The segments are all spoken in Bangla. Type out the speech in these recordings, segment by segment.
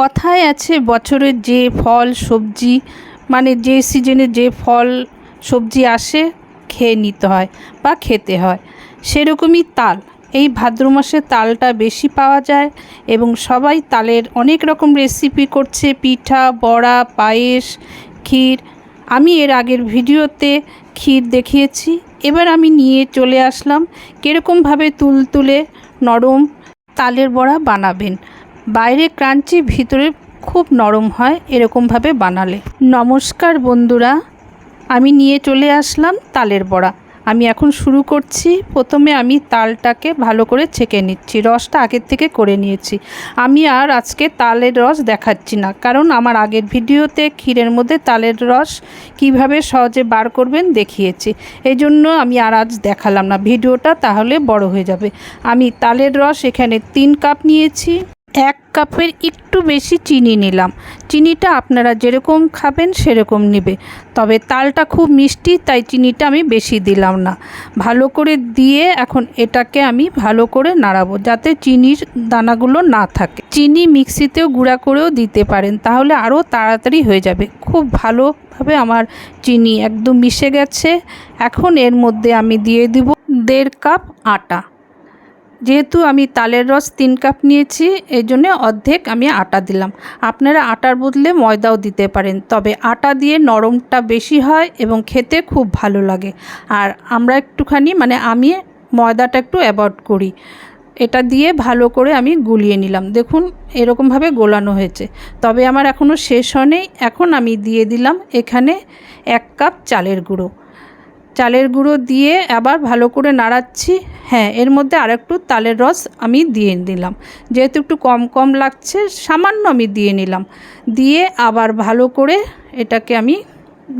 কথায় আছে বছরের যে ফল, সবজি মানে যে সিজনে যে ফল, সবজি আসে, খেয়ে নিতে হয় বা খেতে হয়। সেরকমই তাল। এই ভাদ্র মাসে তালটা বেশি পাওয়া যায় এবং সবাই তালের অনেক রকম রেসিপি করছে। পিঠা, বড়া, পায়েস, ক্ষীর। আমি এর আগের ভিডিওতে ক্ষীর দেখিয়েছি। এবার আমি নিয়ে চলে আসলাম। কীরকমভাবে তুলতুলে নরম তালের বড়া বানাবেন। বাইরে ক্রাঞ্চি ভিতরে খুব নরম হয় এরকমভাবে বানালে। নমস্কার বন্ধুরা, আমি নিয়ে চলে আসলাম তালের বড়া। আমি এখন শুরু করছি। প্রথমে আমি তালটাকে ভালো করে ছেঁকে নিচ্ছি। রসটা আগের থেকে করে নিয়েছি। আমি আর আজকে তালের রস দেখাচ্ছি না, কারণ আমার আগের ভিডিওতে ক্ষীরের মধ্যে তালের রস কীভাবে সহজে বার করবেন দেখিয়েছি। এই জন্য আমি আর আজ দেখালাম না। ভিডিওটা তাহলে বড় হয়ে যাবে। আমি তালের রস এখানে তিন কাপ নিয়েছি। এক কাপের একটু বেশি চিনি নিলাম। চিনিটা আপনারা যেরকম খাবেন সেরকম নেবে। তবে তালটা খুব মিষ্টি, তাই চিনিটা আমি বেশি দিলাম না। ভালো করে দিয়ে এখন এটাকে আমি ভালো করে নাড়াবো যাতে চিনির দানাগুলো না থাকে। চিনি মিক্সিতেও গুঁড়া করেও দিতে পারেন, তাহলে আরও তাড়াতাড়ি হয়ে যাবে। খুব ভালোভাবে আমার চিনি একদম মিশে গেছে। এখন এর মধ্যে আমি দিয়ে দিব দেড় কাপ আটা। যেহেতু আমি তালের রস তিন কাপ নিয়েছি, এই জন্য অর্ধেক আমি আটা দিলাম। আপনারা আটার বদলে ময়দাও দিতে পারেন, তবে আটা দিয়ে নরমটা বেশি হয় এবং খেতে খুব ভালো লাগে। আর আমরা একটুখানি মানে আমি ময়দাটা একটু অ্যাভয়েড করি। এটা দিয়ে ভালো করে আমি গুলিয়ে নিলাম। দেখুন, এরকমভাবে গোলানো হয়েছে। তবে আমার এখনও শেষ হয়নি। এখন আমি দিয়ে দিলাম এখানে এক কাপ চালের গুঁড়ো। চালের গুঁড়ো দিয়ে আবার ভালো করে নাড়াচ্ছি। হ্যাঁ এর মধ্যে আর একটু তালের রস আমি দিয়ে দিলাম। যেহেতু একটু কম কম লাগছে, সামান্য আমি দিয়ে নিলাম। দিয়ে আবার ভালো করে এটাকে আমি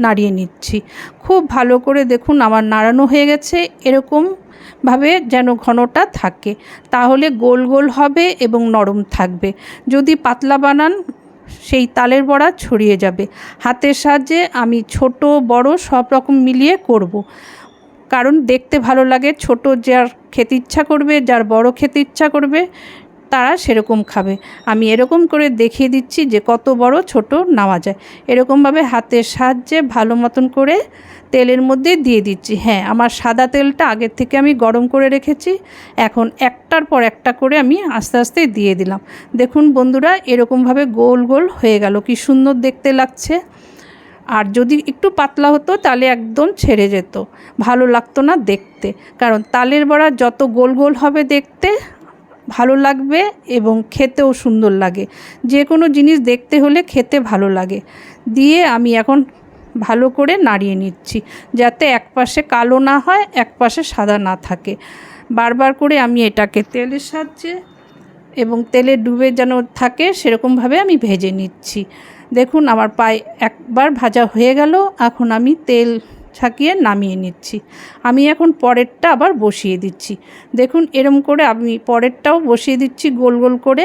নাড়িয়ে নিচ্ছি। খুব ভালো করে দেখুন আমার নাড়ানো হয়ে গেছে, এরকম ভাবে যেন ঘনটা থাকে। তাহলে গোল গোল হবে এবং নরম থাকবে। যদি পাতলা বানান সেই তালের বড়া ছড়িয়ে যাবে হাতের সাহায্যে আমি ছোট, বড় সব রকম মিলিয়ে করব। কারণ দেখতে ভালো লাগে, ছোট যার খেতে ইচ্ছা করবে, যার বড় খেতে ইচ্ছা করবে তারা সেরকম খাবে। আমি এরকম করে দেখিয়ে দিচ্ছি যে কত বড় ছোট নেওয়া যায়। এরকমভাবে হাতের সাহায্যে ভালো মতন করে তেলের মধ্যে দিয়ে দিচ্ছি। হ্যাঁ আমার সাদা তেলটা আগের থেকে আমি গরম করে রেখেছি। এখন একটার পর একটা করে আমি আস্তে আস্তে দিয়ে দিলাম। দেখুন বন্ধুরা, এরকমভাবে গোল গোল হয়ে গেল। কি সুন্দর দেখতে লাগছে। আর যদি একটু পাতলা হতো, তাহলে একদম ছেড়ে যেত। ভালো লাগতো না দেখতে। কারণ তালের বড়া যত গোল গোল হবে দেখতে ভালো লাগবে এবং খেতেও সুন্দর লাগে। যে কোনো জিনিস দেখতে হলে খেতে ভালো লাগে। দিয়ে আমি এখন ভালো করে নাড়িয়ে নিচ্ছি যাতে এক পাশে কালো না হয় এক পাশে সাদা না থাকে। বারবার করে আমি এটাকে তেলের সাহায্যে এবং তেলে ডুবে যেন থাকে, সেরকমভাবে আমি ভেজে নিচ্ছি। দেখুন, আমার পায়ে একবার ভাজা হয়ে গেল। এখন আমি তেল ছাকিয়ে নামিয়ে নিচ্ছি। আমি এখন পরেরটা আবার বসিয়ে দিচ্ছি। দেখুন, এরম করে আমি পরেরটাও বসিয়ে দিচ্ছি গোল গোল করে।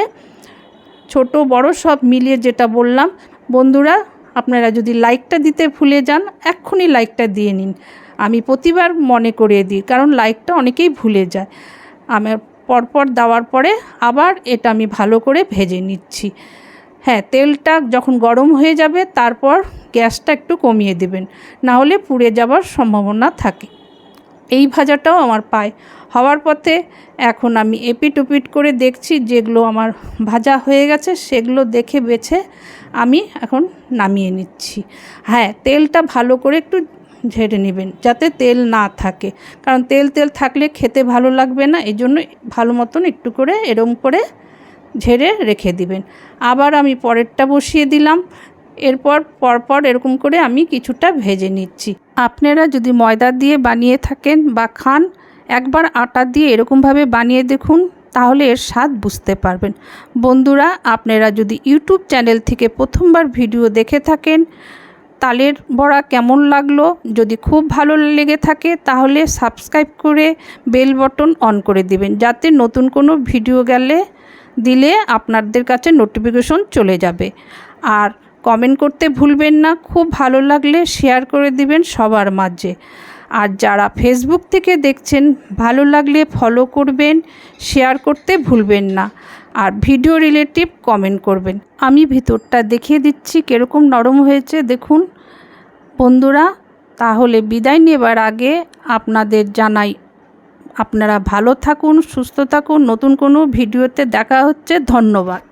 ছোট, বড় সব মিলিয়ে যেটা বললাম। বন্ধুরা, আপনারা যদি লাইকটা দিতে ভুলে যান, এক্ষুনি লাইকটা দিয়ে নিন। আমি প্রতিবার মনে করিয়ে দিই, কারণ লাইকটা অনেকেই ভুলে যায়। আমার পরপর দেওয়ার পরে আবার এটা আমি ভালো করে ভেজে নিচ্ছি। হ্যাঁ তেলটা যখন গরম হয়ে যাবে, তারপর গ্যাসটা একটু কমিয়ে দেবেন। না হলে পুড়ে যাবার সম্ভাবনা থাকে। এই ভাজাটাও আমার পায়। হওয়ার পথে এখন আমি এপিট ওপিট করে দেখছি যেগুলো আমার ভাজা হয়ে গেছে, সেগুলো দেখে বেছে আমি এখন নামিয়ে নিচ্ছি। হ্যাঁ তেলটা ভালো করে একটু ঝেড়ে নেবেন যাতে তেল না থাকে। কারণ তেল তেল থাকলে খেতে ভালো লাগবে না এই জন্য ভালো মতন একটু করে এরম করে ঝেড়ে রেখে দিবেন। আবার আমি পরেরটা বসিয়ে দিলাম। এরপর, পরপর এরকম করে আমি কিছুটা ভেজে নিচ্ছি। আপনারা যদি ময়দা দিয়ে বানিয়ে থাকেন বা খান, একবার আটা দিয়ে এরকমভাবে বানিয়ে দেখুন, তাহলে এর স্বাদ বুঝতে পারবেন। বন্ধুরা, আপনারা যদি ইউটিউব চ্যানেল থেকে প্রথমবার ভিডিও দেখে থাকেন, তালের বড়া কেমন লাগল? যদি খুব ভালো লেগে থাকে, তাহলে সাবস্ক্রাইব করে বেল বটন অন করে দিবেন, যাতে নতুন কোনো ভিডিও গেলে দিলে আপনাদের কাছে নোটিফিকেশন চলে যাবে। আর কমেন্ট করতে ভুলবেন না, খুব ভালো লাগলে শেয়ার করে দিবেন সবার মাঝে। আর যারা ফেসবুক থেকে দেখছেন, ভালো লাগলে ফলো করবেন শেয়ার করতে ভুলবেন না। আর ভিডিও রিলেটিভ কমেন্ট করবেন। আমি ভিতরটা দেখিয়ে দিচ্ছি কীরকম নরম হয়েছে, দেখুন। বন্ধুরা, তাহলে বিদায় নেবার আগে আপনাদের জানাই আপনারা ভালো থাকুন সুস্থ থাকুন। নতুন কোনো ভিডিওতে দেখা হচ্ছে। ধন্যবাদ।